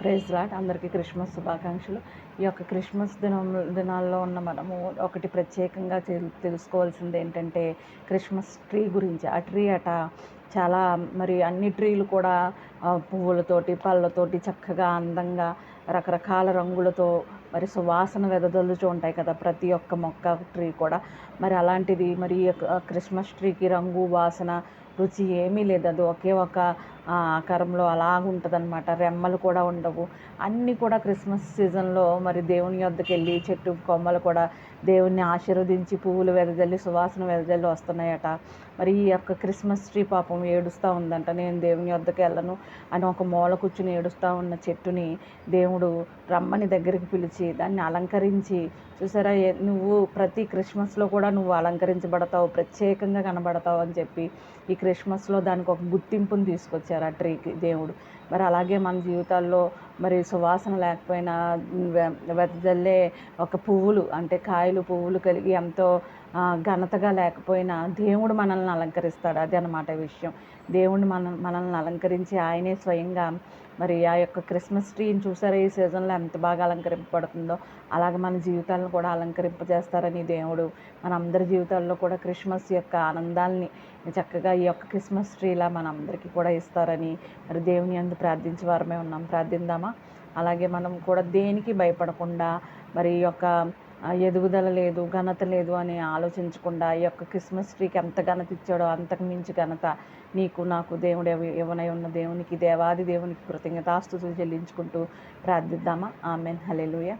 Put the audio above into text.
Praise lot అందరికీ Christmas శుభాకాంక్షలు. ఈ యొక్క క్రిస్మస్ దినం దినాల్లో ఉన్న మనము ఒకటి ప్రత్యేకంగా తెలుసుకోవాల్సింది ఏంటంటే క్రిస్మస్ ట్రీ గురించి. ఆ ట్రీ అట చాలా మరి అన్ని ట్రీలు కూడా పువ్వులతోటి పళ్ళతోటి చక్కగా అందంగా రకరకాల రంగులతో మరి సువాసన వెదజల్లుతూ ఉంటాయి కదా ప్రతి ఒక్క మొక్క ట్రీ కూడా. మరి అలాంటిది మరి క్రిస్మస్ ట్రీకి రంగు వాసన రుచి ఏమీ లేదు. అది ఒకే ఒక ఆకారంలో అలాగుంటుంది అనమాట రెమ్మలు కూడా ఉండవు. అన్నీ కూడా క్రిస్మస్ సీజన్లో మరి దేవుని యొద్దకు వెళ్ళి చెట్టు కొమ్మలు కూడా దేవుణ్ణి ఆశీర్వదించి పువ్వులు వెదజల్లి సువాసన వెదజల్లి వస్తున్నాయట. మరి ఈ యొక్క క్రిస్మస్ ట్రీ పాపం ఏడుస్తూ ఉందంట. నేను దేవుని వద్దకు వెళ్ళను అని ఒక మూల కూర్చుని ఏడుస్తూ ఉన్న చెట్టుని దేవుడు రమ్మని దగ్గరికి పిలిచి దాన్ని అలంకరించి చూసారా నువ్వు ప్రతి క్రిస్మస్లో కూడా నువ్వు అలంకరించబడతావు ప్రత్యేకంగా కనబడతావు అని చెప్పి ఈ క్రిస్మస్లో దానికి ఒక గుర్తింపుని తీసుకొచ్చారు. ఆ ట్రీకి దేవుడు. మరి అలాగే మన జీవితాల్లో మరి సువాసన లేకపోయినా వెదజల్లే ఒక పువ్వులు అంటే కాయలు పువ్వులు కలిగి ఎంతో ఘనతగా లేకపోయినా దేవుడు మనల్ని అలంకరిస్తాడు. అది అనమాట విషయం. దేవుడిని మన మనల్ని అలంకరించి ఆయనే స్వయంగా మరి ఆ యొక్క క్రిస్మస్ ట్రీని చూసారా? ఈ సీజన్లో ఎంత బాగా అలంకరింపబడుతుందో. అలాగే మన జీవితాలను కూడా అలంకరింపజేస్తారని దేవుడు. మన అందరి జీవితాల్లో కూడా క్రిస్మస్ యొక్క ఆనందాల్ని చక్కగా ఈ యొక్క క్రిస్మస్ ట్రీలా మన అందరికీ కూడా ఇస్తారని మరి దేవుని అందు ప్రార్థించే వారమే ఉన్నాం. ప్రార్థిందామా? అలాగే మనం కూడా దేనికి భయపడకుండా మరి ఈ యొక్క ఎదుగుదల లేదు ఘనత లేదు అని ఆలోచించకుండా ఈ యొక్క క్రిస్మస్ ట్రీకి ఎంత ఘనత ఇచ్చాడో అంతకు మించి ఘనత నీకు నాకు దేవుడు ఇవ్వనై ఉన్న దేవునికి దేవాది దేవునికి కృతజ్ఞతాస్తుతులు చెల్లించుకుంటూ ప్రార్థిద్దామా? ఆమెన్. హలెలుయ